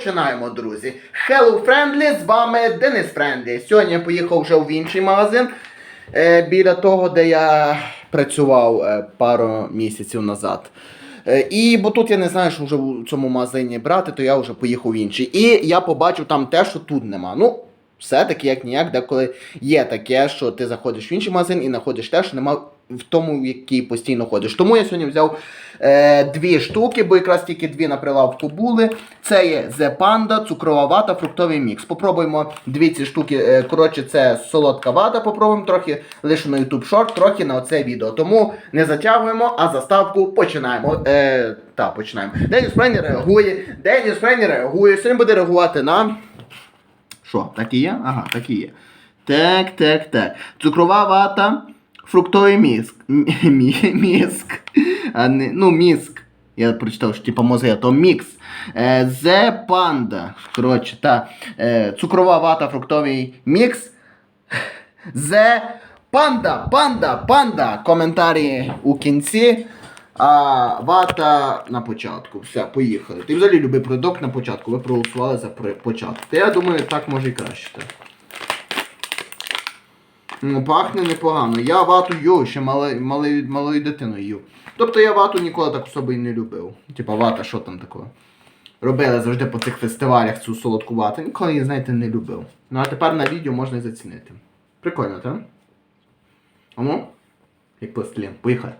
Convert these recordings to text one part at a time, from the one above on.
Починаємо, друзі. Hello Friendly, з вами Денис Френдлі. Сьогодні я поїхав вже в інший магазин е, біля того, де я працював е, пару місяців назад. Е, і бо тут я не знаю, що вже в цьому магазині брати, то я вже поїхав в інший. І я побачив там те, що тут нема. Ну, все-таки як ніяк, деколи є таке, що ти заходиш в інший магазин і знаходиш те, що нема в тому, в який постійно ходиш. Тому я сьогодні взяв е, дві штуки, бо якраз тільки дві на прилавку були. Це є The Panda, цукрова вата, фруктовий мікс. Попробуємо дві ці штуки. Е, коротше, це солодка вата, попробуємо трохи лише на YouTube Short, трохи на оце відео. Тому не затягуємо, а заставку починаємо. Е, та, починаємо. Деніс Фрейні реагує. Деніс Фрейні реагує. Сьогодні буде реагувати на. Що, так і є? Ага, так і є. Так, так, так. Цукрова вата, фруктовий міск. Мі- Міск. А не, ну, міск. Я прочитав, що типа мози, то мікс. Е, Зе панда. Коротше, та. Е, цукрова вата, фруктовий мікс. Зе панда, панда, панда. Коментарі у кінці. А вата на початку. Все, поїхали. Ти взагалі любий продукт на початку. Ви проголосували за початок. Та я думаю, так може і краще. Ну, пахне непогано. Я вату їв ще мале, мале, малою дитиною їв. Тобто я вату ніколи так особо і не любив. Типа вата, що там такого? Робили завжди по цих фестивалях цю солодку вату. Ніколи її, знаєте, не любив. Ну а тепер на відео можна і зацінити. Прикольно, так? А ну? Як пластилін. Поїхали.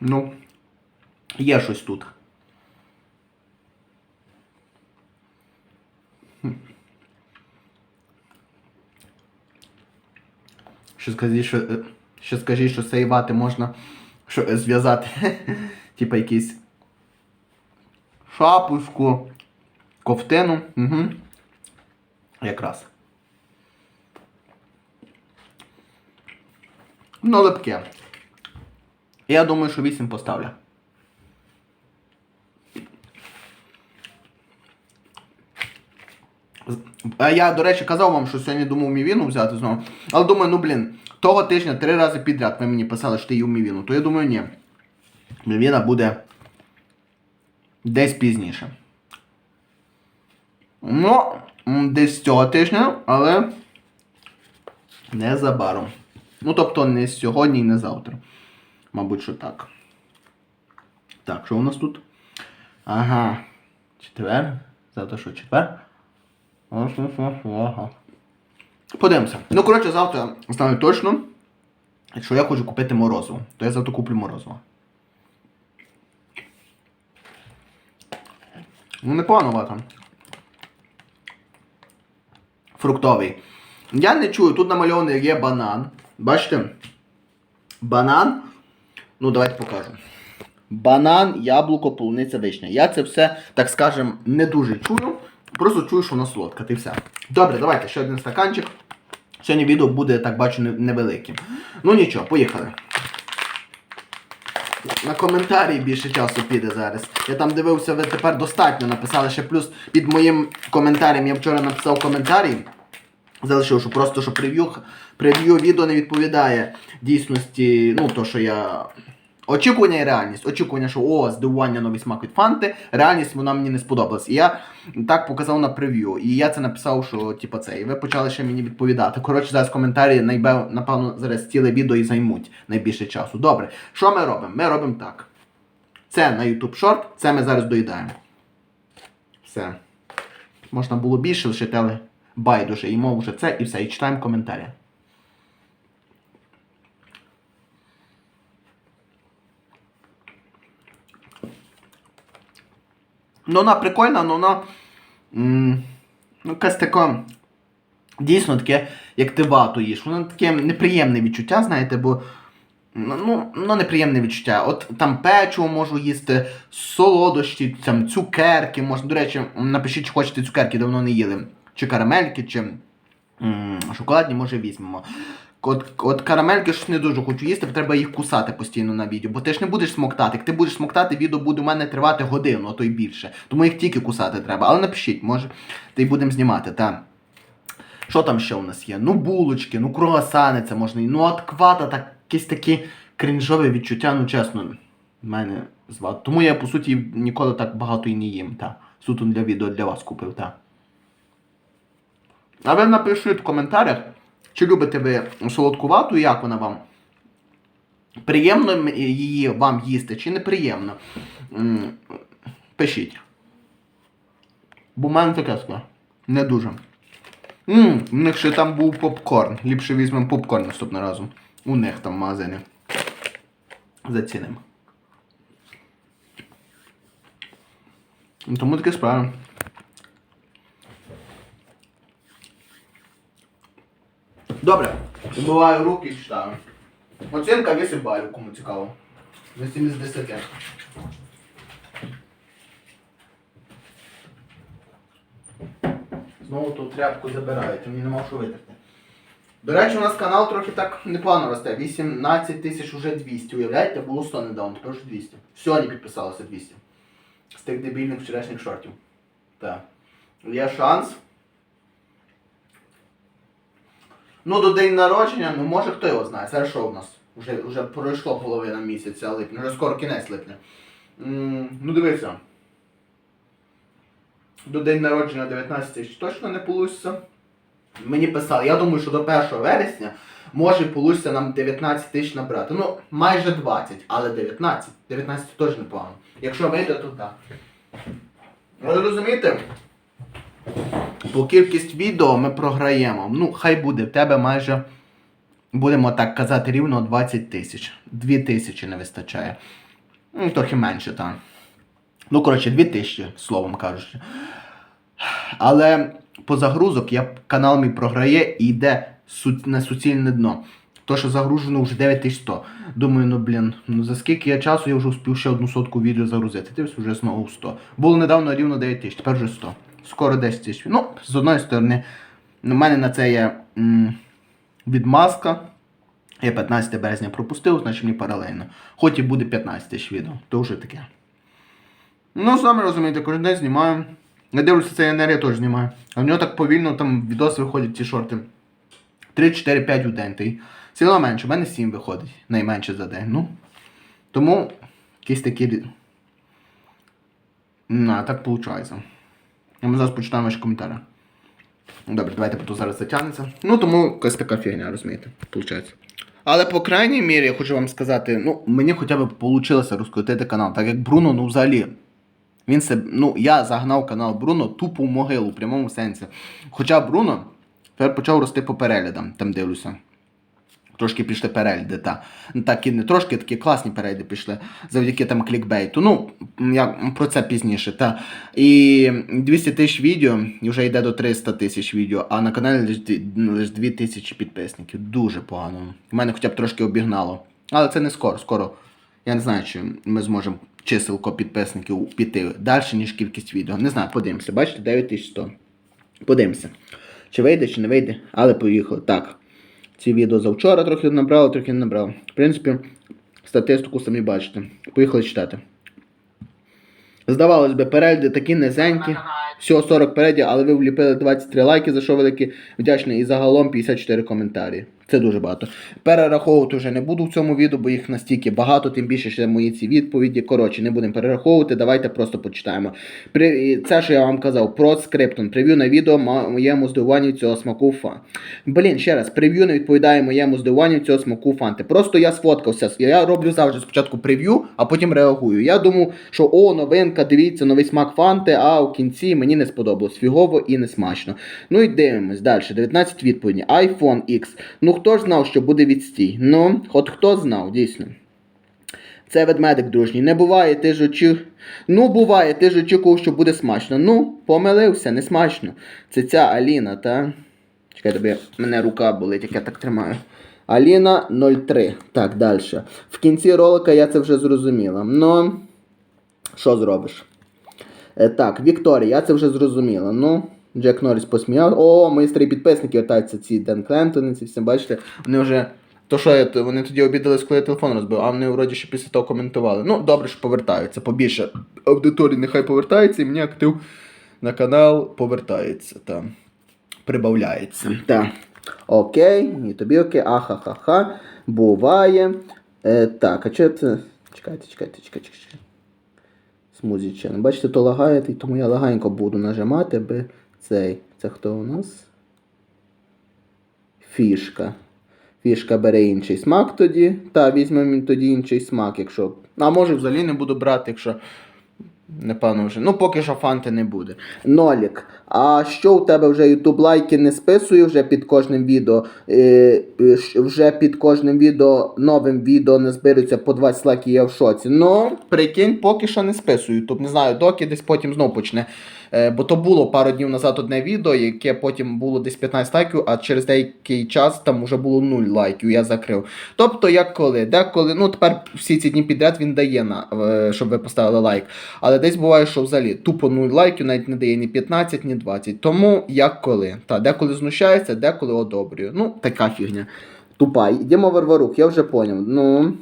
Ну, є щось тут. Скажіть, що, е, ще скажіть, що з цієї вати можна що, е, зв'язати. Типа якийсь шапочку, ковтину. Угу. Якраз. Ну, липке. Я думаю, що 8 поставлю. А я, до речі, казав вам, що сьогодні думав мівіну взяти знову. Але думаю, ну блін, того тижня три рази підряд ви мені писали, що ти їв мівіну. То я думаю, ні. Мівіна буде десь пізніше. Ну, десь цього тижня, але незабаром. Ну, тобто не сьогодні і не завтра. Мабуть, що так. Так, що у нас тут? Ага. Четвер. Завтра що, четвер? Ага. Подивимося. Ну, коротше, завтра знаю точно, що я хочу купити морозиво. То я завтра куплю морозиво. Ну, непогано вата. Фруктовий. Я не чую, тут намальований є банан. Бачите? Банан. Ну, давайте покажу. Банан, яблуко, полуниця, вишня. Я це все, так скажем, не дуже чую. Просто чую, що вона солодка, ти все. Добре, давайте ще один стаканчик. Сьогодні відео буде, так бачу, невеликим. Ну нічого, поїхали. На коментарі більше часу піде зараз. Я там дивився, ви тепер достатньо написали ще плюс під моїм коментарем. Я вчора написав коментарі. Залишив, що просто що прев'ю, прев'ю відео не відповідає дійсності, ну то, що я. Очікування і реальність. Очікування, що о, здивування новий смак від фанти. Реальність вона мені не сподобалась. І я так показав на прев'ю. І я це написав, що типу це. І ви почали ще мені відповідати. Коротше, зараз коментарі найбе- напевно зараз ціле відео і займуть найбільше часу. Добре, що ми робимо? Ми робимо так. Це на YouTube Short, це ми зараз доїдаємо. Все. Можна було більше лишити, але байдуже. Їмо вже це і все. І читаємо коментарі. Ну, вона прикольна, але вона. м, Ну, якась така. Дійсно таке, як ти вату їш. Воно таке неприємне відчуття, знаєте, бо. Ну, ну, ну, неприємне відчуття. От там печиво можу їсти, солодощі, там, цукерки можна. До речі, напишіть, чи хочете цукерки, давно не їли. Чи карамельки, чи м, шоколадні, може візьмемо. От, от карамельки щось не дуже хочу їсти, треба їх кусати постійно на відео. Бо ти ж не будеш смоктати. Як ти будеш смоктати, відео буде у мене тривати годину, а то й більше. Тому їх тільки кусати треба. Але напишіть, може, та й будемо знімати, так. Що там ще у нас є? Ну, булочки, ну круасани це можна. Ну, от квата, так, якісь такі крінжові відчуття, ну чесно. В мене звати. Тому я, по суті, ніколи так багато і не їм. Та. Суто для відео для вас купив. Та. А ви напишіть в коментарях, чи любите ви солодкувату, як вона вам. Приємно її вам їсти чи неприємно? Пишіть. Бо в мене таке сказано. Не дуже. Ммм, у них ще там був попкорн. Ліпше візьмемо попкорн наступного разу. У них там в. Зацінимо. Тому таке справа. Добре. Вбиваю руки і читаю. Оцінка 8 балів, кому цікаво. 8 із 10. Знову ту тряпку забирають, мені нема що витерти. До речі, у нас канал трохи так непогано росте. 18 тисяч уже 200. Уявляєте, було 100 недавно, тепер вже 200. Сьогодні підписалося 200. З тих дебільних вчорашніх шортів. Так. Є шанс. Ну, до день народження, ну може хто його знає. Зараз що в нас? Вже, вже пройшло половина місяця липня, вже скоро кінець липня. Ну дивися. До день народження 19 тисяч точно не вийде. Мені писали, я думаю, що до 1 вересня може вийде нам 19 тисяч набрати. Ну, майже 20, але 19. 19 теж непогано. Якщо вийде, то так. Але розумієте, по кількість відео ми програємо. Ну, хай буде, в тебе майже, будемо так казати, рівно 20 тисяч. 2 тисячі не вистачає. Ну, трохи менше, так. Ну, коротше, 2 тисячі, словом кажучи. Але по загрузок я канал мій програє і йде на суцільне дно. То, що загружено вже 9100. Думаю, ну блін, ну за скільки я часу я вже успів ще одну сотку відео загрузити. Дивись, вже знову 100. Було недавно рівно 9 тисяч, тепер вже 100. Скоро 10 тисяч. Ну, з одної сторони, у мене на це є м, відмазка. Я 15 березня пропустив, значить мені паралельно. Хоч і буде 15 тисяч відео, то вже таке. Ну, самі розумієте, кожен день знімаю. Я дивлюся, це енергія теж знімаю. А в нього так повільно там відоси виходять ці шорти. 3, 4, 5 у день. Та й сила менше, у мене 7 виходить найменше за день. Ну. Тому якісь такі. На, так виходить. А ми зараз почитаємо ваші коментарі. Добре, давайте потім зараз затягнеться. Ну, тому якась така фігня, розумієте, виходить. Але по крайній мірі я хочу вам сказати, ну, мені хоча б вийшло розкрутити канал, так як Бруно, ну взагалі. Він се, ну, я загнав канал Бруно тупо в могилу, в прямому сенсі. Хоча Бруно тепер почав рости по переглядам, там дивлюся. Трошки пішли перегляди, та. Ну, так і не трошки, такі класні перегляди пішли завдяки там клікбейту. Ну, я про це пізніше. Та. І 200 тисяч відео і вже йде до 300 тисяч відео, а на каналі лише 2 тисячі підписників. Дуже погано. У мене хоча б трошки обігнало. Але це не скоро. Скоро. Я не знаю, чи ми зможемо чиселко підписників піти далі, ніж кількість відео. Не знаю, подивимося. Бачите, 9100. Подивимося. Чи вийде, чи не вийде, але поїхали. Так. Ці відео завчора трохи набрало, трохи не набрало. В принципі, статистику самі бачите. Поїхали читати. Здавалось би, перегляди такі низенькі. Всього 40 передів, але ви вліпили 23 лайки, за що велике вдячний. І загалом 54 коментарі. Це дуже багато. Перераховувати вже не буду в цьому відео, бо їх настільки багато, тим більше ще мої ці відповіді. Коротше, не будемо перераховувати, давайте просто почитаємо. Це, що я вам казав, про скриптон. Прев'ю на відео мо- моєму здивуванню цього смаку фан. Блін, ще раз, прев'ю не відповідає моєму здивуванню цього смаку фанти. Просто я сфоткався. Я роблю завжди спочатку прев'ю, а потім реагую. Я думав, що о, новинка, дивіться, новий смак фанти, а у кінці мені не сподобалось. Фігово і не смачно. Ну і дивимось далі. 19 відповідей. iPhone X. Ну хто ж знав, що буде відстій? Ну, от хто знав, дійсно. Це ведмедик дружній. Не буває, ти ж очі... Ну, буває, ти ж очікував, що буде смачно. Ну, помилився, не смачно. Це ця Аліна, та? Чекай, тобі мене рука болить, як я так тримаю. Аліна 03. Так, далі. В кінці ролика я це вже зрозуміла. Ну, що зробиш? Е, так, Вікторія, я це вже зрозуміла. Ну, Джек Норріс посміяв. О, мої старі підписники вертаються ці Ден Клентони, ці всі, бачите, вони вже. То що я, вони тоді обідались, коли я телефон розбив, а вони вроді ще після того коментували. Ну, добре, що повертаються. Побільше аудиторії нехай повертається, і мені актив на канал повертається. Там. Прибавляється. Так. Окей, і тобі окей, ахахаха. Буває. Е, так, а чи це. Чекайте, чекайте, чекайте, чекайте. смузі Ну, Бачите, то лагає, тому я лагенько буду нажимати, аби цей. Це хто у нас? Фішка. Фішка бере інший смак тоді. Та, візьмемо тоді інший смак, якщо. А може взагалі не буду брати, якщо. Напевно вже. Ну, поки що фанти не буде. Нолік. А що у тебе вже Ютуб лайки не списує вже під кожним відео? Е, е, вже під кожним відео, новим відео не зберуться по 20 лайків, я в шоці. Ну, прикинь, поки що не списую. Ютуб не знаю, доки десь потім знов почне. Е, бо то було пару днів назад одне відео, яке потім було десь 15 лайків, а через деякий час там вже було 0 лайків, я закрив. Тобто, як коли, деколи, ну тепер всі ці дні підряд він дає на, е, щоб ви поставили лайк. Але десь буває, що взагалі тупо 0 лайків навіть не дає ні 15, ні 20. Тому як коли. Та, деколи знущається, деколи одобрює. Ну, така фігня. Тупа. Йдемо Варварук, я вже поняв. Ну.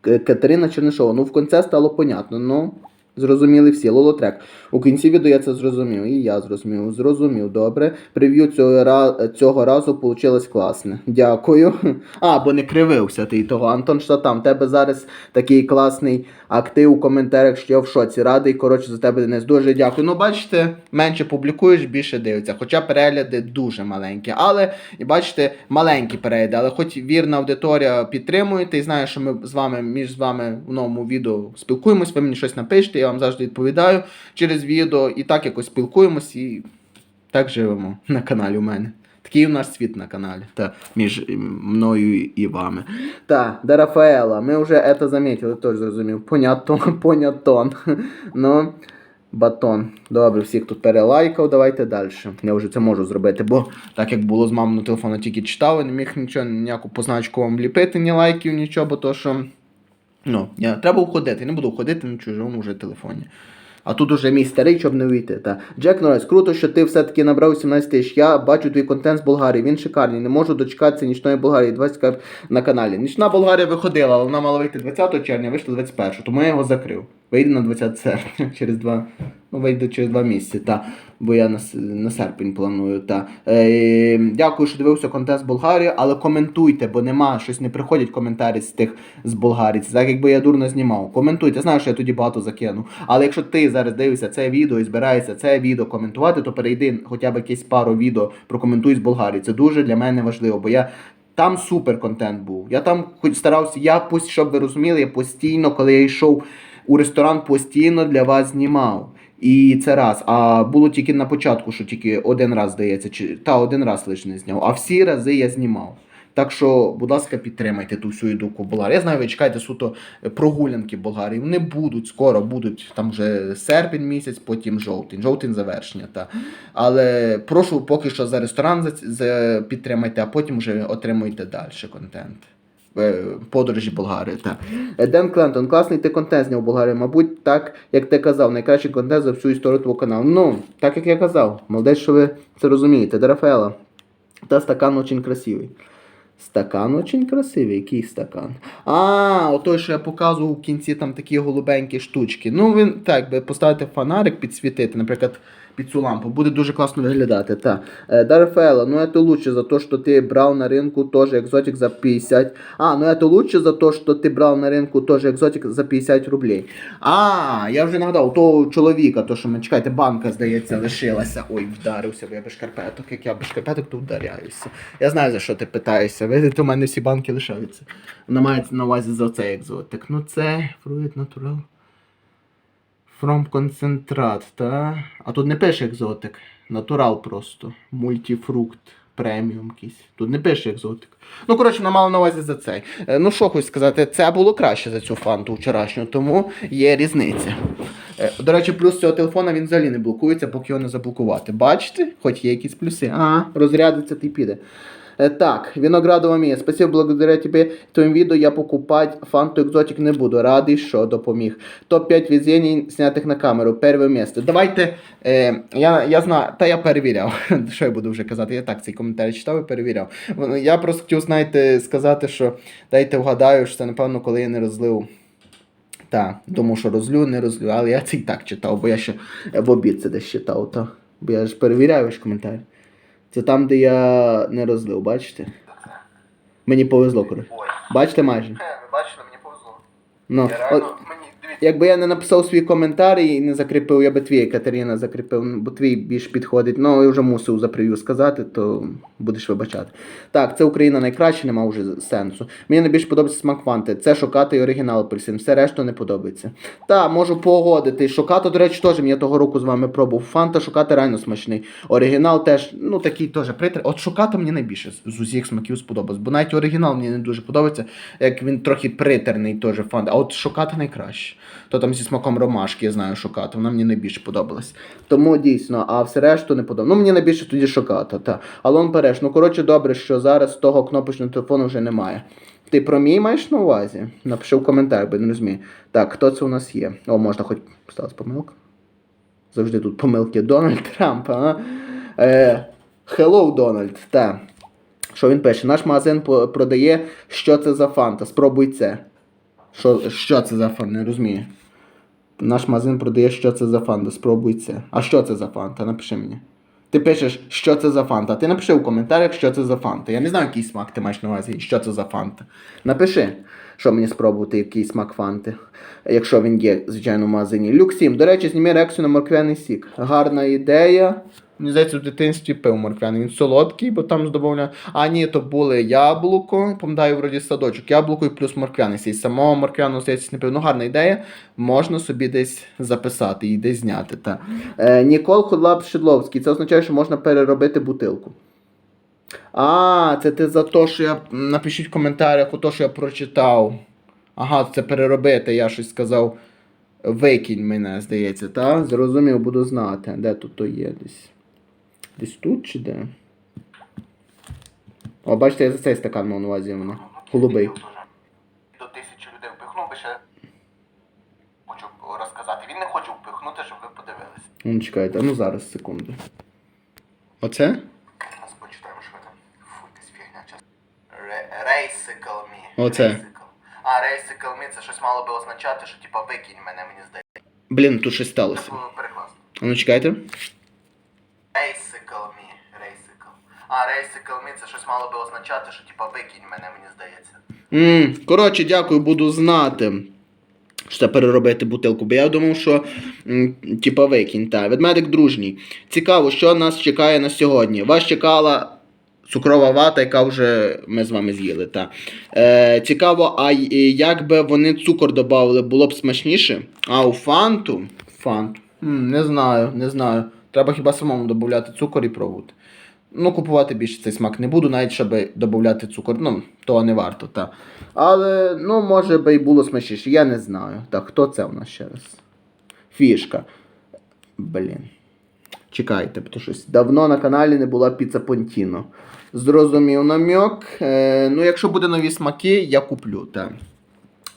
Катерина Чернишова. Ну, в кінці стало понятно. Ну, зрозуміли всі. Лолотрек. У кінці відео я це зрозумів. І я зрозумів. Зрозумів, добре. Прев'ю цього, цього разу вийшло класне. Дякую. А, бо не кривився ти того. Антон, що там? Тебе зараз такий класний актив у коментарях, що я в шоці. Радий, коротше, за тебе Денис. Дуже дякую. Ну, бачите, менше публікуєш, більше дивиться. Хоча перегляди дуже маленькі. Але, і бачите, маленькі перегляди. Але хоч вірна аудиторія підтримуєте і знаю, що ми з вами між з вами в новому відео спілкуємось, ви мені щось напишете, я вам завжди відповідаю через відео. І так якось спілкуємось і так живемо на каналі у мене. Такий у нас світ на каналі, та між мною і вами. Та, до Рафаела, ми вже це замітили, теж зрозумів. Понятон, понятон. Ну, батон. Добре, всіх тут перелайкав, давайте далі. Я вже це можу зробити, бо так як було з маминого телефону, тільки читав, і не міг нічого, ніяку позначку вам ліпити, ні лайків, нічого, бо то що. Ну, я, треба входити, не буду входити на чужому вже телефоні. А тут уже мій старий, щоб не вийти. Та. Джек Норрес, круто, що ти все-таки набрав 17 тисяч. Я бачу твій контент з Болгарії. Він шикарний. Не можу дочекатися нічної Болгарії. 20 на каналі. Нічна Болгарія виходила, але вона мала вийти 20 червня, вийшла 21, тому я його закрив. Вийде на 20 серпня через два. Ну, вийде через два місяці, та. Бо я на, на серпень планую. Та. Е, дякую, що дивився контент з Болгарії, але коментуйте, бо нема, щось не приходять коментарі з тих з Болгарії. Так, якби я дурно знімав. Коментуйте, знаю, що я тоді багато закину. Але якщо ти зараз дивишся це відео і збираєшся це відео коментувати, то перейди хоча б якесь пару відео прокоментуй з Болгарії. Це дуже для мене важливо, бо я. Там супер контент був. Я там хоч старався, я пос- щоб ви розуміли, я постійно, коли я йшов у ресторан, постійно для вас знімав. І це раз. А було тільки на початку, що тільки один раз здається, чи та один раз лише не зняв. А всі рази я знімав. Так що, будь ласка, підтримайте ту всю ідуку Болгарії. Я знаю, ви чекаєте суто прогулянки в Болгарії. Вони будуть скоро, будуть там вже серпень місяць, потім жовтень. Жовтень завершення. Та. Але прошу поки що за ресторан за підтримайте, а потім вже отримуйте далі контент. Е, Подорожі Болгарії. Е, Ден Клентон, класний ти контент зняв в Болгарії. Мабуть, так, як ти казав, найкращий контент за всю історію твого каналу. Ну, так як я казав, молодець, що ви це розумієте. Де Рафаела. Та стакан очень красивий. Стакан очень красивий. Який стакан? А, отой, що я показував в кінці там такі голубенькі штучки. Ну, він так, би поставити фонарик, підсвітити, наприклад, під цю лампу, буде дуже класно виглядати. Та. Е, Дарфела, ну это лучше за то, что ты брал на рынку тоже экзотик за 50. А, ну это лучше за то, что ты брал на ринку тоже екзотик за 50 рублей. А, я вже нагадав, того чоловіка, то що ми чекайте, банка, здається, лишилася. Ой, вдарився, бо я без шкарпеток, як я без шкарпеток, то вдаряюся. Я знаю, за що ти питаєшся. Видите, у мене всі банки лишаються. Вона мається на увазі за цей екзотик. Ну це Fruit Natural. From концентрат, та? А тут не пише екзотик. Натурал просто. Мультифрукт. Преміум якийсь. Тут не пише екзотик. Ну, коротше, вона мала на увазі за цей. Е, Ну, що хочу сказати, це було краще за цю фанту вчорашню, тому є різниця. Е, До речі, плюс цього телефона він взагалі не блокується, поки його не заблокувати. Бачите? Хоч є якісь плюси. А, розрядиться ти піде. Е, Так, Виноградова Мія, спасибо, благодаря тебе, твоим видео я покупать фанту экзотик не буду. Радий, що допоміг. Топ-5 везений, снятих на камеру. Перше місце. Давайте, е, я, я знаю, та я перевіряв. Що я буду вже казати? Я так цей коментар читав і перевіряв. Я просто хотів, знаєте, сказати, що дайте вгадаю, що це, напевно, коли я не розлив. Так, тому що розлю, не розлю, але я це і так читав, бо я ще в обід це десь читав, то. Бо я ж перевіряю ваш коментар. Це там, де я не розлив, бачите? Мені повезло, коротше. Бачите майже? Ви бачите, мені повезло. Ну, Я реально, от, мені, якби я не написав свій коментар і не закріпив, я би твій Катерина закріпив, ну, бо твій більш підходить. Ну, я вже мусив за прев'ю сказати, то будеш вибачати. Так, це Україна найкраще, нема вже сенсу. Мені найбільше подобається смак фанти. Це шокати і оригінал апельсин. Все решту не подобається. Та, можу погодити. Шокато, до речі, теж я того року з вами пробував. Фанта шокати реально смачний. Оригінал теж, ну такий теж притр. От шокато мені найбільше з- усіх смаків сподобався. Бо навіть оригінал мені не дуже подобається, як він трохи притерний теж фанта. А от шокато найкраще. То там зі смаком ромашки, я знаю шокато, вона мені найбільше подобалась. Тому дійсно, а все решту не подобається. Ну мені найбільше тоді шокато, та. Алон Переш, ну коротше, добре, що зараз того кнопочного телефону вже немає. Ти про мій маєш на увазі? Напиши в коментарях, бо не розумію. Так, хто це у нас є? О, можна хоч сталася помилка. Завжди тут помилки. Дональд Трамп, а? Е, Hello, Дональд. Та. Що він пише? Наш магазин продає, що це за фанта. Спробуй це. Що, що це за фанта? Не розумію. Наш магазин продає, що це за фанта. Спробуй це. А що це за фанта? Напиши мені. Ти пишеш, що це за фанта. Ти напиши в коментарях, що це за фанта. Я не знаю, який смак ти маєш на увазі, що це за фанта. Напиши, що мені спробувати, який смак фанти, якщо він є, звичайно, в магазині. Люксім, до речі, зніми реакцію на морквяний сік. Гарна ідея. Мені здається, в дитинстві пив морквяний. Він солодкий, бо там здобавляє. А ні, то були яблуко, пам'ятаю, вроді садочок, яблуко і плюс морквяний сік. Самого морквяного здається, не пив. Ну, гарна ідея. Можна собі десь записати і десь зняти. Та. Е, Нікол Худлап Шедловський. Це означає, що можна переробити бутилку. А, це ти за те, що я. Напишіть в коментарях у те, що я прочитав. Ага, це переробити, я щось сказав. Викинь мене, здається, так? Зрозумів, буду знати. Де тут то є десь? Десь тут чи де? О, бачите, я за цей стакан мав на увазі воно. Голубий. До тисячі людей впихнув би ще. Хочу розказати. Він не хоче впихнути, щоб ви подивилися. Ну, чекайте, ну зараз, секунду. Оце? Зараз почитаємо, що там. Фу, якась фігня час. Raysicle me. Оце. А, Raysicle me це щось мало би означати, що типа викинь мене, мені здається. Блін, тут щось сталося. А ну чекайте. Raysicle me. Raysicle. А, Raysicle me це щось мало би означати, що типа викинь мене, мені здається. М, коротше, дякую, буду знати. Що переробити бутилку, бо я думав, що типа викинь. Та. Ведмедик дружній. Цікаво, що нас чекає на сьогодні. Вас чекала цукрова вата, яка вже ми з вами з'їли. Та. Е, цікаво, а як би вони цукор додали, було б смачніше? А у фанту? Фанту. М, не знаю, не знаю. Треба хіба самому додати цукор і пробувати. Ну, купувати більше цей смак не буду, навіть щоб додати цукор. Ну, того не варто, так. Але, ну, може би і було смачніше, я не знаю. Так, хто це у нас ще раз? Фішка. Блін. Чекайте, бо щось давно на каналі не була піца Понтіно. Зрозумів намьок. Е, ну, якщо буде нові смаки, я куплю. Так.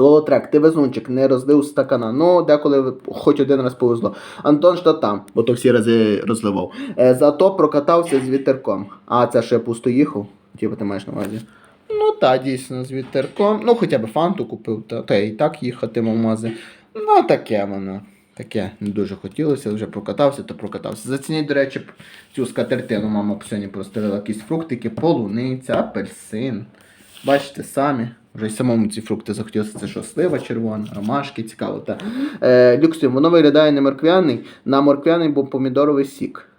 Лолотрек, ти везунчик, не розлив стакана. Ну, деколи хоч один раз повезло. Антон що там, бо то всі рази розливав. Е, зато прокатався з вітерком. А, це ще пусто їхав? Типу ти маєш на увазі? Ну так, дійсно, з вітерком. Ну, хоча б фанту купив, та, та і так їхатиму в мази. Ну, таке воно. Таке не дуже хотілося, вже прокатався, то прокатався. Зацініть, до речі, цю скатертину. Мама сьогодні простелила якісь фруктики, полуниця, апельсин. Бачите самі. Вже й самому ці фрукти захотілося. Це що, слива червона, ромашки, цікаво. Та. Е, Люксим, воно виглядає не морквяний, на морквяний, бо помідоровий сік.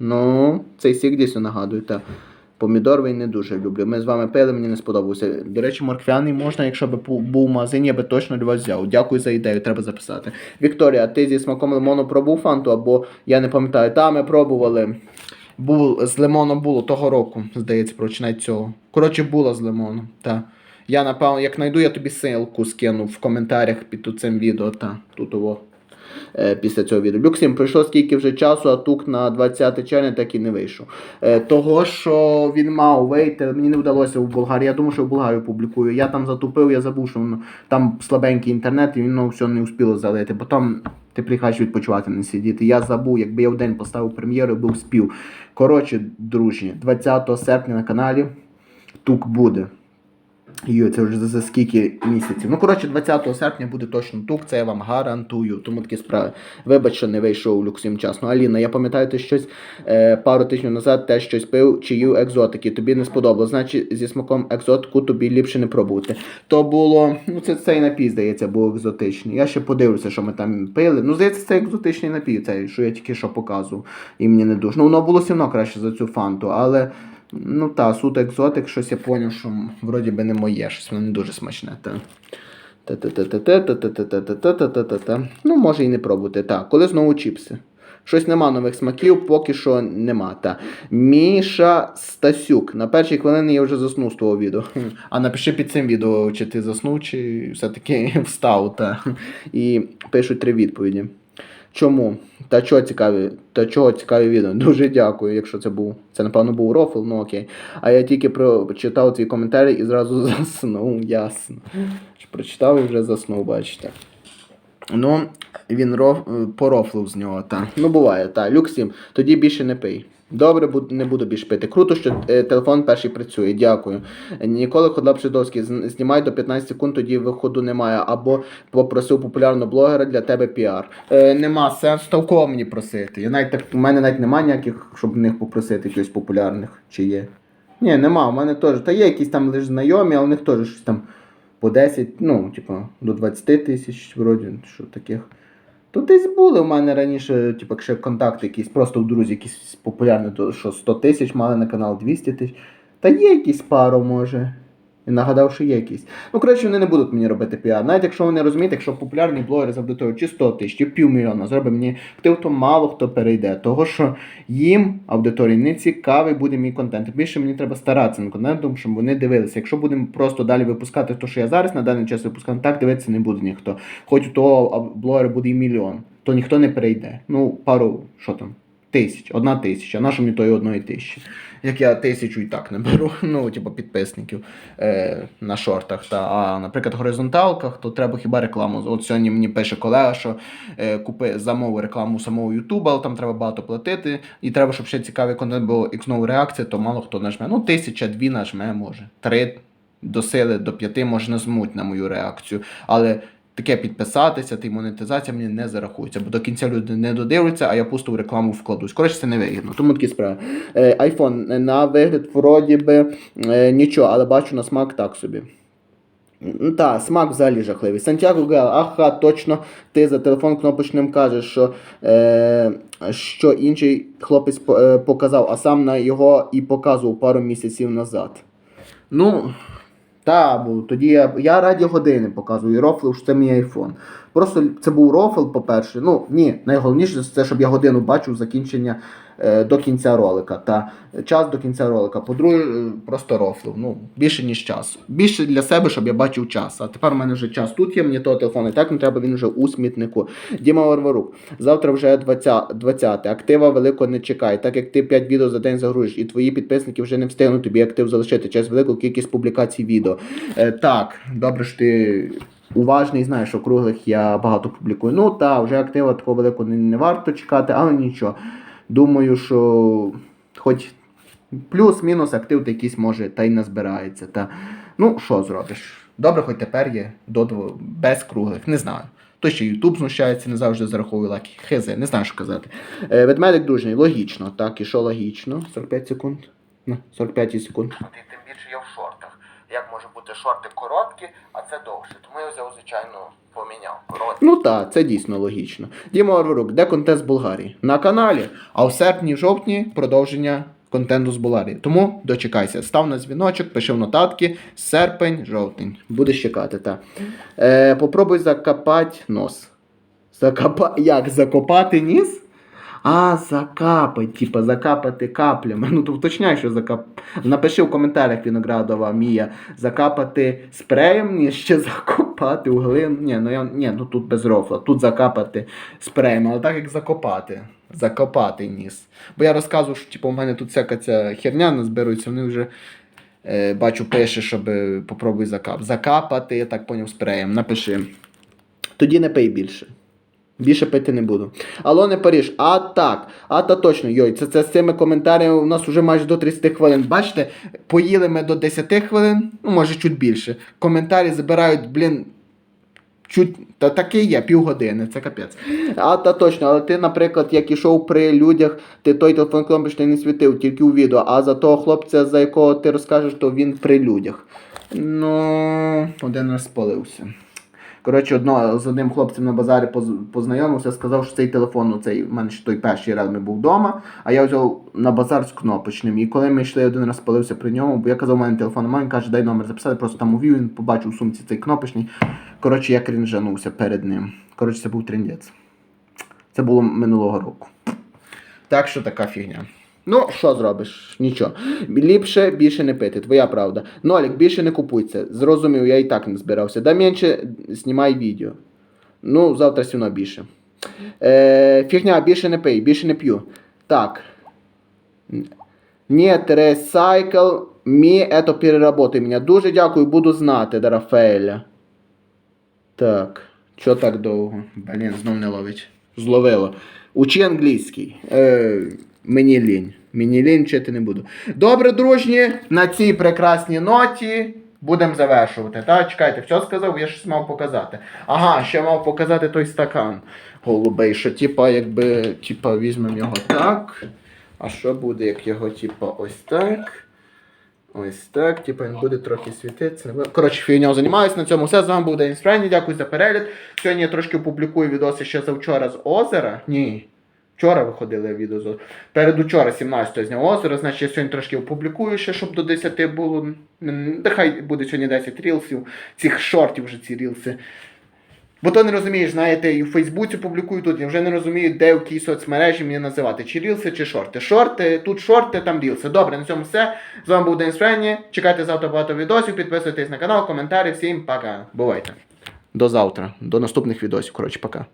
Ну, цей сік дійсно нагадує. Та. Помідоровий не дуже люблю. Ми з вами пили, мені не сподобався. До речі, морквяний можна, якщо б був в магазині, я би точно для вас взяв. Дякую за ідею, треба записати. Вікторія, ти зі смаком лимону пробував фанту, або я не пам'ятаю. Та ми пробували. Був з лимоном було того року, здається, починай цього. Коротше, було з лимоном. Та. Я напевно, як знайду, я тобі ссылку скину в коментарях під цим відео. Та. Тут ово. Е, після цього відео. Люксім, пройшло скільки вже часу, а тук на 20 червня так і не вийшов. Е, того, що він мав вийти, мені не вдалося в Болгарії. Я думав, що в Болгарію публікую. Я там затупив, я забув, що воно, там слабенький інтернет, і воно все не успіло залити. Потім ти приїхаєш відпочивати, не сидіти. Я забув, якби я в день поставив прем'єру, був спів. Коротше, дружні, 20 серпня на каналі тук буде. Йо, це вже за, скільки місяців. Ну, коротше, 20 серпня буде точно тук, це я вам гарантую. Тому такі справи. Вибач, що не вийшов у люксім вчасно. Аліна, я пам'ятаю, ти щось е, пару тижнів назад теж щось пив, чию екзотики. Тобі не сподобалось. Значить, зі смаком екзотику тобі ліпше не пробувати. То було, ну це цей напій, здається, був екзотичний. Я ще подивлюся, що ми там пили. Ну, здається, це екзотичний напій, цей, що я тільки що показував. І мені не дуже. Ну, воно було одно краще за цю фанту, але. Ну та, суто екзотик, щось я поняв, що вроді би не моє, щось воно не дуже смачне. Та. Ну, може і не пробувати. Так, коли знову чіпси. Щось нема нових смаків, поки що нема. Та. Міша Стасюк. На першій хвилині я вже заснув з того відео. А напиши під цим відео, чи ти заснув, чи все-таки встав. Та. І пишуть три відповіді. Чому? Та чого цікаві? Та чого цікаві відео? Дуже дякую, якщо це був. Це, напевно, був рофл, ну окей. А я тільки прочитав твій коментарі і зразу заснув. Ясно. Прочитав і вже заснув, бачите. Ну, він роф... порофлив з нього, так. Ну, буває, так. Люксім, тоді більше не пий. Добре, не буду більше пити. Круто, що е, телефон перший працює. Дякую. Ніколи Ходлап Шидовський, знімай до 15 секунд, тоді виходу немає. Або попросив популярного блогера для тебе піар. Е, нема сенсу толково мені просити. Я навіть так, у мене навіть немає ніяких, щоб в них попросити якихось популярних. Чи є? Ні, нема, у мене теж. Та є якісь там лише знайомі, але у них теж щось там по 10, ну, типу, до 20 тисяч, вроді, що таких. То десь були у мене раніше, типу, якщо контакти якісь, просто у друзі якісь популярні, то що 100 тисяч мали на канал 200 тисяч. Та є якісь пару, може. І нагадав, що є якісь. Ну, коротше, вони не будуть мені робити піар. Навіть якщо вони розуміють, якщо популярний блогер з аудиторією чи 100 тисяч, чи півмільйона зробить мені актив, то мало хто перейде. Того, що їм аудиторії не цікавий буде мій контент. Більше мені треба старатися над контентом, щоб вони дивилися. Якщо будемо просто далі випускати те, що я зараз на даний час випускаю, так дивитися не буде ніхто. Хоч у того блогера буде і мільйон, то ніхто не перейде. Ну, пару, що там, тисяч, одна тисяча, на що мені тої одної тисячі. Як я тисячу і так не беру, ну, типу, підписників е, на шортах. Та, а, наприклад, горизонталках, то треба хіба рекламу. От сьогодні мені пише колега, що е, купи замови рекламу самого Ютуба, але там треба багато платити. І треба, щоб ще цікавий контент, бо як знову реакція, то мало хто нажме. Ну, тисяча, дві нажме, може. Три до сили, до п'яти може нажмуть на мою реакцію. Але таке підписатися, й монетизація мені не зарахується, бо до кінця люди не додивляться, а я пусто в рекламу вкладусь. Коротше, це не вигідно. Тому такі справи. Е, iPhone е, на вигляд вроді би е, нічого, але бачу на смак так собі. Та, смак взагалі жахливий. Сантьяго Гел, аха, точно ти за телефон кнопочним кажеш, що, е, що інший хлопець показав, а сам на його і показував пару місяців назад. Ну, та, бо тоді я, я раді години показую і рофлив, що це мій айфон. Просто це був рофл, по-перше. Ну, ні, найголовніше це, щоб я годину бачив закінчення до кінця ролика. Та час до кінця ролика. По-друге, е, просто рофлив. Ну, більше, ніж час. Більше для себе, щоб я бачив час. А тепер у мене вже час тут є, мені того телефону і так не треба, він вже у смітнику. Діма Варварук. Завтра вже 20, 20. Актива велико не чекай. Так як ти 5 відео за день загрузиш, і твої підписники вже не встигнуть тобі актив залишити через велику кількість публікацій відео. Е, так, добре, що ти. Уважний, знаєш, що круглих я багато публікую. Ну та вже актива такого великого не, не варто чекати, але нічого. Думаю, що хоч плюс-мінус актив якийсь може та й назбирається. Та... Ну, що зробиш? Добре, хоч тепер є до без круглих, не знаю. То ще Ютуб знущається, не завжди зараховує лайки. Хизи, не знаю, що казати. Е, ведмедик дружній, логічно, так, і що логічно? 45 секунд. На 45 секунд. Ти тим більше я в шортах. Бути шорти короткі, а це довше. Тому я взяв, звичайно, поміняв короткі. Ну так, це дійсно логічно. Діма Орварук, де контент з Болгарії? На каналі. А в серпні-жовтні продовження контенту з Болгарії. Тому дочекайся, став на дзвіночок, пиши в нотатки. Серпень, жовтень. Будеш чекати, так. Е, попробуй закопати нос. Закопа... Як закопати ніс? А, закапати, типа закапати каплями. Ну то уточняй, що закап. Напиши в коментарях Віноградова Мія. Закапати спреєм, ні, ще закопати у глину. Ні, ну я ні, ну тут без рофла. Тут закапати спреєм, але так як закопати. Закопати ніс. Бо я розказував, що типу, у мене тут всяка ця херня назбирується, вони вже. Е, бачу, пише, щоб е, попробуй закап. Закапати, я так поняв, спреєм. Напиши. Тоді не пий більше. Більше пити не буду. Алло, не Паріж. А так. А та точно, йой, це, це з цими коментарями у нас вже майже до 30 хвилин. Бачите, поїли ми до 10 хвилин, ну може чуть більше. Коментарі забирають, блін. Чуть, та таке є, півгодини, це капець. А та точно, але ти, наприклад, як ішов при людях, ти той телефон кнопочний не світив, тільки у відео, а за того хлопця, за якого ти розкажеш, то він при людях. Ну, один раз спалився. Коротше, одно, з одним хлопцем на базарі поз- познайомився, сказав, що цей телефон, ну, цей, мене ще той перший Redmi був вдома, а я взяв на базар з кнопочним. І коли ми йшли, один раз спалився при ньому, бо я казав, у мене телефон немає, він каже, дай номер записати, просто там увів, він побачив у сумці цей кнопочний. Коротше, я крінжанувся перед ним. Коротше, це був трендець. Це було минулого року. Так що така фігня. Ну, що зробиш? Нічого. Ліпше більше не пити, твоя правда. Нолік, більше не купуй це. Зрозумів, я і так не збирався. Да менше знімай відео. Ну, завтра все одно більше. Е, фігня, більше не пий, більше не п'ю. Так. Нет, ресайкл, мі, ето переработай мене. Дуже дякую, буду знати, Дарафеля. Так. Чо так довго? Блін, знов не ловить. Зловило. Учи англійський. Е, мені лінь. Мені лінь вчити не буду. Добре, дружні, на цій прекрасній ноті будемо завершувати. Так, чекайте, все сказав, я щось мав показати. Ага, ще мав показати той стакан голубий, що типа, якби, типа, візьмемо його так. А що буде, як його, типа, ось так. Ось так, типу він буде трохи світитися. Коротше, фігньою займаюся. На цьому все. З вами був Денис Френді. Дякую за перегляд. Сьогодні я трошки публікую відоси ще завчора з озера. Ні. Вчора виходили відео з. Передучора 17-го зняв озеро, значить я сьогодні трошки опублікую ще, щоб до 10 було. Нехай буде сьогодні 10 рілсів, цих шортів вже ці рілси. Бо то не розумієш, знаєте, і в Фейсбуці публікую тут, я вже не розумію, де в якій соцмережі мені називати, чи рілси, чи шорти. Шорти, тут шорти, там рілси. Добре, на цьому все. З вами був Денис Френні. Чекайте завтра багато відосів, підписуйтесь на канал, коментарі. Всім пока. Бувайте. До завтра, до наступних відосів. Коротше, пока.